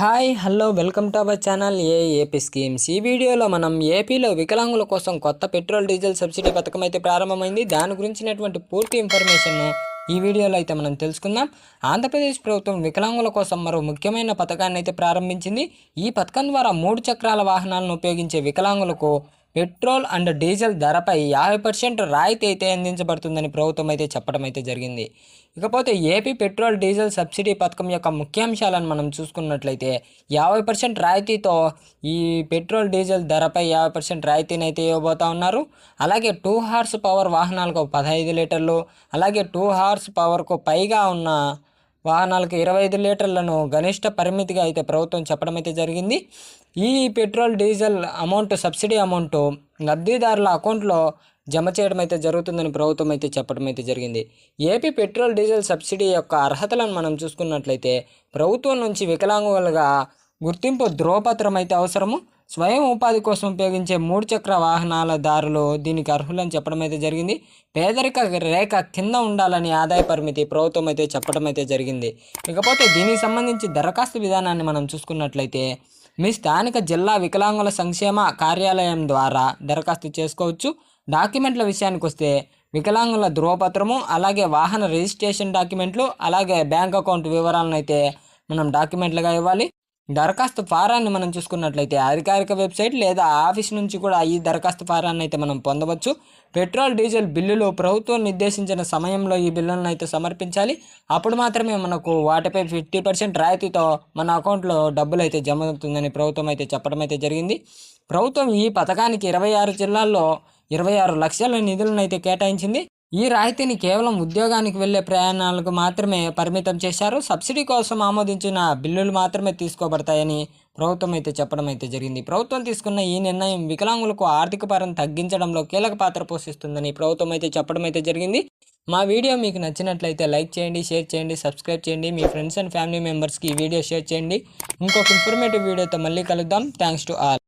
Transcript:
Hi hello welcome to our channel A AP schemes. ఈ వీడియోలో మనం ఏపీలో వికలాంగుల కోసం కొత్త పెట్రోల్ డీజిల్ సబ్సిడీ పథకం అయితే ప్రారంభమైంది. దాని గురించినటువంటి పూర్తి ఇన్ఫర్మేషన్ను ఈ వీడియోలో అయితే మనం తెలుసుకుందాం. ఆంధ్రప్రదేశ్ ప్రభుత్వం వికలాంగుల కోసం మరో ముఖ్యమైన పథకాన్ని అయితే ప్రారంభించింది. ఈ పథకం ద్వారా మూడు చక్రాల వాహనాలను ఉపయోగించే వికలాంగులకు పెట్రోల్ అండ్ డీజిల్ ధరపై యాభై పర్సెంట్ రాయితీ అయితే అందించబడుతుందని ప్రభుత్వం అయితే చెప్పడం అయితే జరిగింది. ఇకపోతే ఏపీ పెట్రోల్ డీజిల్ సబ్సిడీ పథకం యొక్క ముఖ్యాంశాలను మనం చూసుకున్నట్లయితే యాభై పర్సెంట్ రాయితీతో ఈ పెట్రోల్ డీజిల్ ధరపై యాభై పర్సెంట్ రాయితీని అయితే ఇవ్వబోతా ఉన్నారు. అలాగే టూ హార్స్ పవర్ వాహనాలకు పదహైదు లీటర్లు అలాగే టూ హార్స్ పవర్కు పైగా ఉన్న వాహనాలకు ఇరవై ఐదు లీటర్లను గరిష్ట పరిమితిగా అయితే ప్రభుత్వం చెప్పడం అయితే జరిగింది. ఈ petrol diesel amount subsidy amount లబ్ధిదారుల అకౌంట్లో జమ చేయడం అయితే జరుగుతుందని ప్రభుత్వం అయితే చెప్పడం అయితే జరిగింది. ఏపీ పెట్రోల్ డీజిల్ సబ్సిడీ యొక్క అర్హతలను మనం చూసుకున్నట్లయితే ప్రభుత్వం నుంచి వికలాంగులుగా గుర్తింపు ధ్రువపత్రం అయితే అవసరము. స్వయం ఉపాధి కోసం ఉపయోగించే మూడు చక్ర వాహనాల దారులు దీనికి అర్హులని చెప్పడం అయితే జరిగింది. పేదరిక రేఖ కింద ఉండాలని ఆదాయ పరిమితి ప్రభుత్వం అయితే చెప్పడం అయితే జరిగింది. ఇకపోతే దీనికి సంబంధించి దరఖాస్తు విధానాన్ని మనం చూసుకున్నట్లయితే మీ స్థానిక జిల్లా వికలాంగుల సంక్షేమ కార్యాలయం ద్వారా దరఖాస్తు చేసుకోవచ్చు. డాక్యుమెంట్ల విషయానికి వస్తే వికలాంగుల ధృవపత్రము అలాగే వాహన రిజిస్ట్రేషన్ డాక్యుమెంట్లు అలాగే బ్యాంక్ అకౌంట్ వివరాలను అయితే మనం డాక్యుమెంట్లుగా ఇవ్వాలి. దరఖాస్తు ఫారాన్ని మనం చూసుకున్నట్లయితే అధికారిక వెబ్సైట్ లేదా ఆఫీస్ నుంచి కూడా ఈ దరఖాస్తు ఫారాన్ని అయితే మనం పొందవచ్చు. పెట్రోల్ డీజిల్ బిల్లులు ప్రభుత్వం నిర్దేశించిన సమయంలో ఈ బిల్లులను అయితే సమర్పించాలి. అప్పుడు మాత్రమే మనకు వాటిపై ఫిఫ్టీ పర్సెంట్ రాయితీతో మన అకౌంట్లో డబ్బులు అయితే జమ అవుతుందని ప్రభుత్వం అయితే చెప్పడం అయితే జరిగింది. ప్రభుత్వం ఈ పథకానికి ఇరవై ఆరు జిల్లాల్లో ఇరవై ఆరు లక్షల నిధులను అయితే కేటాయించింది. ఈ రాయితీని కేవలం ఉద్యోగానికి వెళ్ళే ప్రయాణాలకు మాత్రమే పరిమితం చేశారు. సబ్సిడీ కోసం ఆమోదించిన బిల్లులు మాత్రమే తీసుకోబడతాయని ప్రభుత్వం అయితే చెప్పడం అయితే జరిగింది. ప్రభుత్వం తీసుకున్న ఈ నిర్ణయం వికలాంగులకు ఆర్థిక భారం తగ్గించడంలో కీలక పాత్ర పోషిస్తుందని ప్రభుత్వం అయితే చెప్పడం అయితే జరిగింది. మా వీడియో మీకు నచ్చినట్లయితే లైక్ చేయండి షేర్ చేయండి సబ్స్క్రైబ్ చేయండి. మీ ఫ్రెండ్స్ అండ్ ఫ్యామిలీ మెంబర్స్కి ఈ వీడియో షేర్ చేయండి. ఇంకొక ఇన్ఫర్మేటివ్ వీడియోతో మళ్ళీ కలుద్దాం. Thanks to all.